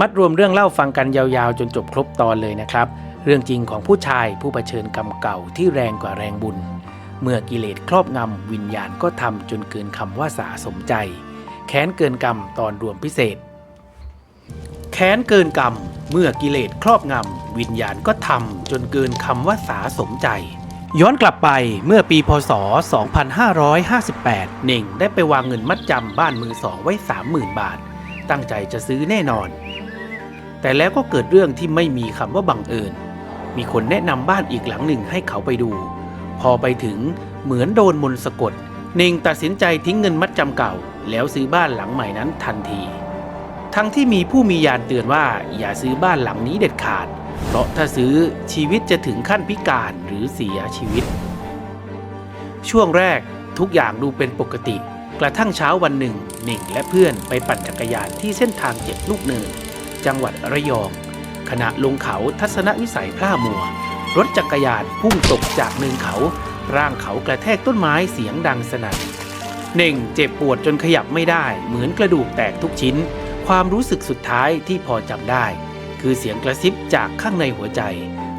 มัดรวมเรื่องเล่าฟังกันยาวๆ จนจบครบตอนเลยนะครับ เรื่องจริงของผู้ชายผู้เผชิญกรรมเก่าที่แรงกว่าแรงบุญ เมื่อกิเลสครอบงำวิญญาณก็ทำจนเกินคำว่าสาสมใจ แค้นเกินกรรมตอนรวมพิเศษ แค้นเกินกรรม เมื่อกิเลสครอบงำวิญญาณก็ทำจนเกินคำว่าสาสมใจย้อนกลับไปเมื่อปีพศ 2558 เน่งได้ไปวางเงินมัดจำบ้านมือสองไว้ 30,000 บาท ตั้งใจจะซื้อแน่นอน แต่แล้วก็เกิดเรื่องที่ไม่มีคำว่าบังเอิญ มีคนแนะนำบ้านอีกหลังหนึ่งให้เขาไปดู พอไปถึงเหมือนโดนมนต์สะกด เน่งตัดสินใจทิ้งเงินมัดจำเก่า แล้วซื้อบ้านหลังใหม่นั้นทันที ทั้งที่มีผู้มียานเตือนว่าอย่าซื้อบ้านหลังนี้เด็ดขาด เพราะถ้าซื้อชีวิตจะถึงขั้นพิการหรือเสียชีวิต ช่วงแรกทุกอย่างดูเป็นปกติ กระทั่งเช้าวันหนึ่งเน่งและเพื่อนไปปั่นจักรยานที่เส้นทางเจ็ดลูกเนิน จังหวัดระยอง ขณะลงเขาทัศนวิสัยพร่ามัว รถจักรยานพุ่งตกจากเนินเขา ร่างเขากระแทกต้นไม้เสียงดังสนั่นเน่งเจ็บปวดจนขยับไม่ได้ เหมือนกระดูกแตกทุกชิ้น ความรู้สึกสุดท้ายที่พอจำได้ คือเสียงกระซิบจากข้างในหัวใจ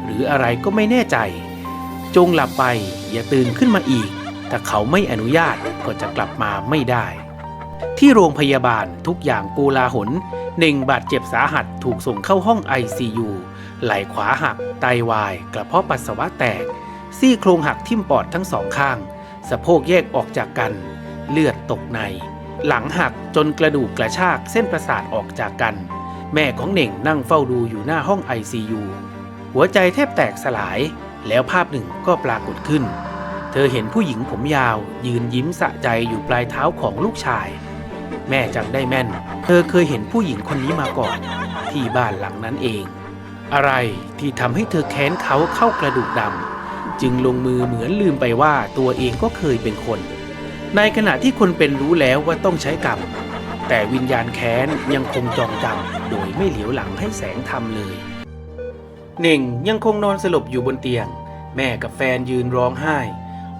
หรืออะไรก็ไม่แน่ใจ จงหลับไปอย่าตื่นขึ้นมาอีก ถ้าเขาไม่อนุญาตก็จะกลับมาไม่ได้ ที่โรงพยาบาลทุกอย่างกูลาหนเน่งบาดเจ็บสาหัสถูกส่งเข้าห้อง ICU ไหล่ขวาหัก ไตวาย กระเพาะปัสสาวะแตก ซี่โครงหักทิ่มปอดทั้งสองข้าง สะโพกแยกออกจากกัน เลือดตกใน หลังหักจนกระดูกกระชากเส้นประสาทออกจากกัน แม่ของเน่งนั่งเฝ้าดูอยู่หน้าห้อง ICU หัวใจแทบแตกสลาย แล้วภาพหนึ่งก็ปรากฏขึ้น เธอเห็นผู้หญิงผมยาว ยืนยิ้มสะใจอยู่ปลายเท้าของลูกชาย แม่จำได้แม่น เธอเคยเห็นผู้หญิงคนนี้มาก่อน ที่บ้านหลังนั้นเอง อะไรที่ทำให้เธอแค้นเขาเข้ากระดูกดำจึงลงมือเหมือนลืมไปว่าตัวเองก็เคยเป็นคน ในขณะที่คนเป็นรู้แล้วว่าต้องใช้กรรม แต่วิญญาณแค้นยังคงจองจำโดยไม่เหลียวหลังให้แสงธรรมเลยเน่งยังคงนอนสลบอยู่บนเตียง แม่กับแฟนยืนร้องไห้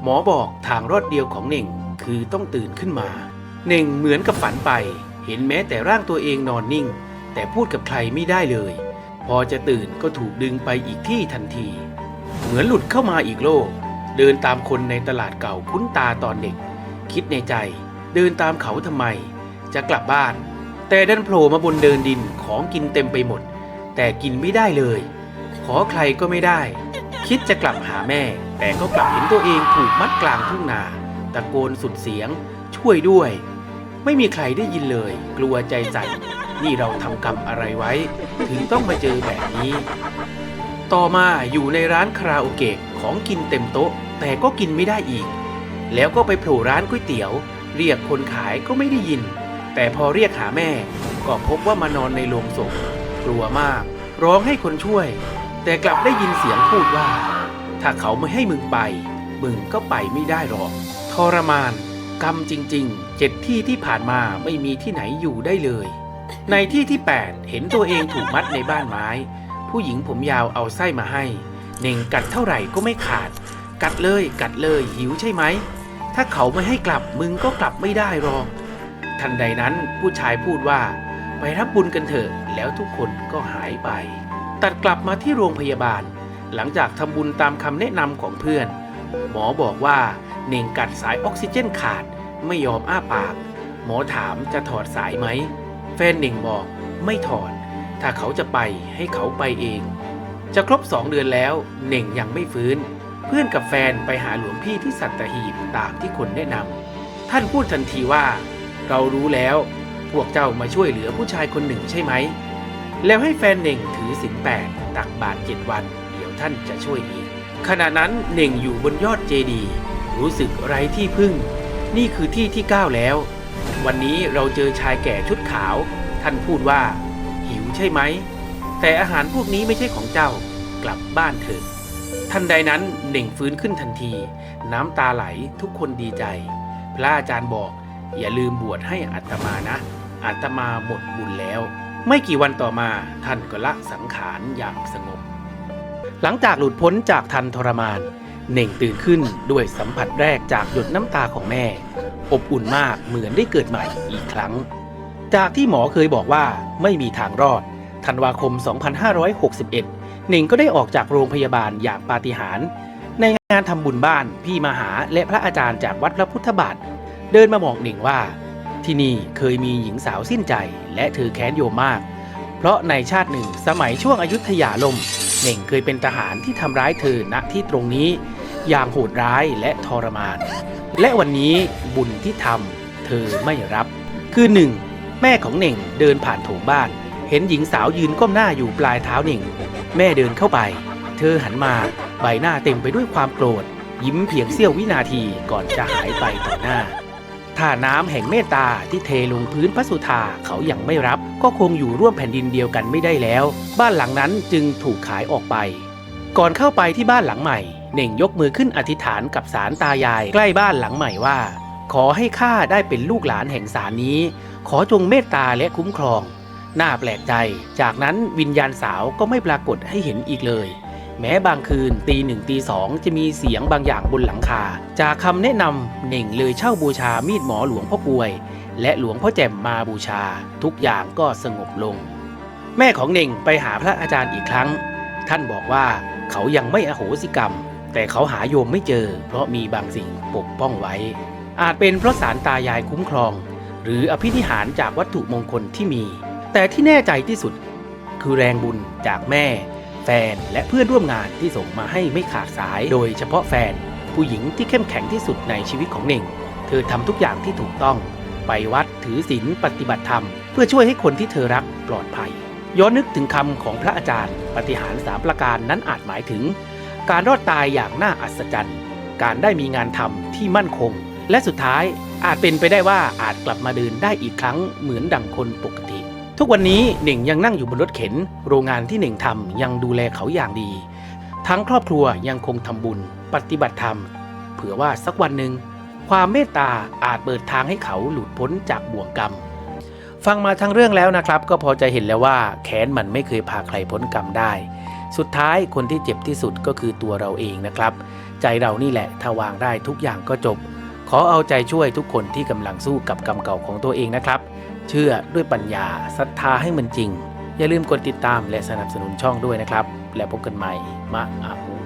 หมอบอกทางรอดเดียวของเน่งคือต้องตื่นขึ้นมา เน่งเหมือนกับฝันไป เห็นแม้แต่ร่างตัวเองนอนนิ่ง แต่พูดกับใครไม่ได้เลย พอจะตื่นก็ถูกดึงไปอีกที่ทันที เหมือนหลุดเข้ามาอีกโลก เดินตามคนในตลาดเก่าคุ้นตาตอนเด็ก คิดในใจ เดินตามเขาทำไม จะกลับบ้าน แต่ดันโผล่มาบนเดินดินของกินเต็มไปหมด แต่กินไม่ได้เลย ขอใครก็ไม่ได้ คิดจะกลับหาแม่ แต่ก็กลับเห็นตัวเองถูกมัดกลางทุ่งนา ตะโกนสุดเสียง ช่วยด้วย ไม่มีใครได้ยินเลย กลัวใจสั่นนี่เราทำกรรมอะไรไว้ ถึงต้องมาเจอแบบนี้ ต่อมาอยู่ในร้านคาราโอเกะของกินเต็มโต๊ะ แต่ก็กินไม่ได้อีก แล้วก็ไปโผล่ร้านก๋วยเตี๋ยว เรียกคนขายก็ไม่ได้ยิน แต่พอเรียกหาแม่ ก็พบว่ามานอนในโรงศพกลัวมาก ร้องให้คนช่วย แต่กลับได้ยินเสียงพูดว่า ถ้าเขาไม่ให้มึงไป มึงก็ไปไม่ได้หรอกทรมาน กรรมจริงๆ เจ็ดที่ที่ผ่านมาไม่มีที่ไหนอยู่ได้เลย ในที่ที่ 8 เห็นตัวเองถูกมัดในบ้านไม้ ผู้หญิงผมยาวเอาไส้มาให้ เน่งกัดเท่าไหร่ก็ไม่ขาด กัดเลยกัดเลยหิวใช่ไหม ถ้าเขาไม่ให้กลับมึงก็กลับไม่ได้หรอก ทันใดนั้นผู้ชายพูดว่า ไปรับบุญกันเถอะ แล้วทุกคนก็หายไป ตัดกลับมาที่โรงพยาบาล หลังจากทำบุญตามคำแนะนำของเพื่อน หมอบอกว่าเน่งกัดสายออกซิเจนขาดไม่ยอมอ้าปาก หมอถามจะถอดสายไหม แฟนเน่งบอกไม่ถอด ถ้าเขาจะไปให้เขาไปเอง จะครบสองเดือนแล้วเน่งยังไม่ฟื้น เพื่อนกับแฟนไปหาหลวงพี่ที่สัตหีบตามที่คนแนะนำท่านพูดทันทีว่า เรารู้แล้ว พวกเจ้ามาช่วยเหลือผู้ชายคนหนึ่งใช่ไหม แล้วให้แฟนเน่งถือศีลแปดตักบาตรเจ็ดวัน เดี๋ยวท่านจะช่วยเอง ขณะนั้นเน่งอยู่บนยอดเจดี รู้สึกไร้ที่พึ่ง นี่คือที่ที่ก้าวแล้ว วันนี้เราเจอชายแก่ชุดขาว ท่านพูดว่า หิวใช่ไหม แต่อาหารพวกนี้ไม่ใช่ของเจ้ากลับบ้านเถิดทันใดนั้นเน่งฟื้นขึ้นทันที น้ำตาไหลทุกคนดีใจ พระอาจารย์บอก อย่าลืมบวชให้อัตมานะอัตมาหมดบุญแล้ว ไม่กี่วันต่อมาท่านก็ละสังขารอย่างสงบ หลังจากหลุดพ้นจากทันทรมาน เน่งตื่นขึ้นด้วยสัมผัสแรกจากหยดน้ำตาของแม่ อบอุ่นมากเหมือนได้เกิดใหม่อีกครั้ง จากที่หมอเคยบอกว่าไม่มีทางรอด ธันวาคม 2561 เน่งก็ได้ออกจากโรงพยาบาลอย่างปาฏิหาริย์ในงานทำบุญบ้านพี่มหาและพระอาจารย์จากวัดพระพุทธบาท เดินมาบอกเน่งว่า ที่นี่เคยมีหญิงสาวสิ้นใจและเธอแค้นโยมมาก เพราะในชาติหนึ่งสมัยช่วงอายุทยาลมเน่งเคยเป็นทหารที่ทำร้ายเธอณที่ตรงนี้อย่างโหดร้ายและทรมาน และวันนี้บุญที่ทำเธอไม่รับ คือหนึ่งแม่ของเน่งเดินผ่านโถงบ้าน เห็นหญิงสาวยืนก้มหน้าอยู่ปลายเท้าเน่ง แม่เดินเข้าไป เธอหันมาใบหน้าเต็มไปด้วยความโกรธ ยิ้มเพียงเสี้ยววินาทีก่อนจะหายไปต่อหน้าถ้าน้ำแห่งเมตตาที่เทลงพื้นพระสุธาเขายัางไม่รับ ก็คงอยู่ร่วมแผ่นดินเดียวกันไม่ได้แล้ว บ้านหลังนั้นจึงถูกขายออกไป ก่อนเข้าไปที่บ้านหลังใหม่เน่งยกมือขึ้นอธิษฐานกับสารตายายใกล้บ้านหลังใหม่ว่า ขอให้ข้าได้เป็นลูกหลานแห่งสารนี้ ขอจงเมตตาและคุ้มครอง น่าแปลกใจ จากนั้นวิญญาณสาวก็ไม่ปรากฏให้เห็นอีกเลย แม้บางคืนตีหนึ่งตีสองจะมีเสียงบางอย่างบนหลังคา จากคำแนะนำเน่งเลยเช่าบูชามีดหมอหลวงพ่อกวย และหลวงพ่อแจ่มมาบูชา ทุกอย่างก็สงบลง แม่ของเน่งไปหาพระอาจารย์อีกครั้ง ท่านบอกว่าเขายังไม่อโหสิกรรม แต่เขาหาโยมไม่เจอ เพราะมีบางสิ่งปกป้องไว้ อาจเป็นเพราะสารตายายคุ้มครอง หรืออภินิหารจากวัตถุมงคลที่มี แต่ที่แน่ใจที่สุด คือแรงบุญจากแม่ ฟนและเพื่อนร่วมงานที่ส่งมาให้ไม่ขาดสาย โดยเฉพาะแฟน ผู้หญิงที่เข้มแข็งที่สุดในชีวิตของเน่ง เธอทำทุกอย่างที่ถูกต้อง ไปวัดถือศีลปฏิบัติธรรม เพื่อช่วยให้คนที่เธอรักปลอดภัย ย้อนนึกถึงคำของพระอาจารย์ ปฏิหารสามประการนั้นอาจหมายถึง การรอดตายอย่างน่าอัศจรรย์ การได้มีงานทำที่มั่นคง และสุดท้ายอาจเป็นไปได้ว่าอาจกลับมาเดินได้อีกครั้งเหมือนดังคนปกติ ทุกวันนี้เหน่งยังนั่งอยู่บนรถเข็น โรงงานที่เหน่งทำยังดูแลเขาอย่างดี ทั้งครอบครัวยังคงทำบุญ ปฏิบัติธรรม เผื่อว่าสักวันหนึ่ง ความเมตตาอาจเปิดทางให้เขาหลุดพ้นจากบ่วงกรรม ฟังมาทั้งเรื่องแล้วนะครับ ก็พอจะเห็นแล้วว่าแค้นมันไม่เคยพาใครพ้นกรรมได้ สุดท้ายคนที่เจ็บที่สุดก็คือตัวเราเองนะครับ ใจเรานี่แหละถ้าวางได้ทุกอย่างก็จบ ขอเอาใจช่วยทุกคนที่กำลังสู้กับกรรมเก่าของตัวเองนะครับ เชื่อด้วยปัญญาศรัทธาให้มันจริง อย่าลืมกดติดตามและสนับสนุนช่องด้วยนะครับ แล้วพบกันใหม่มะอาบู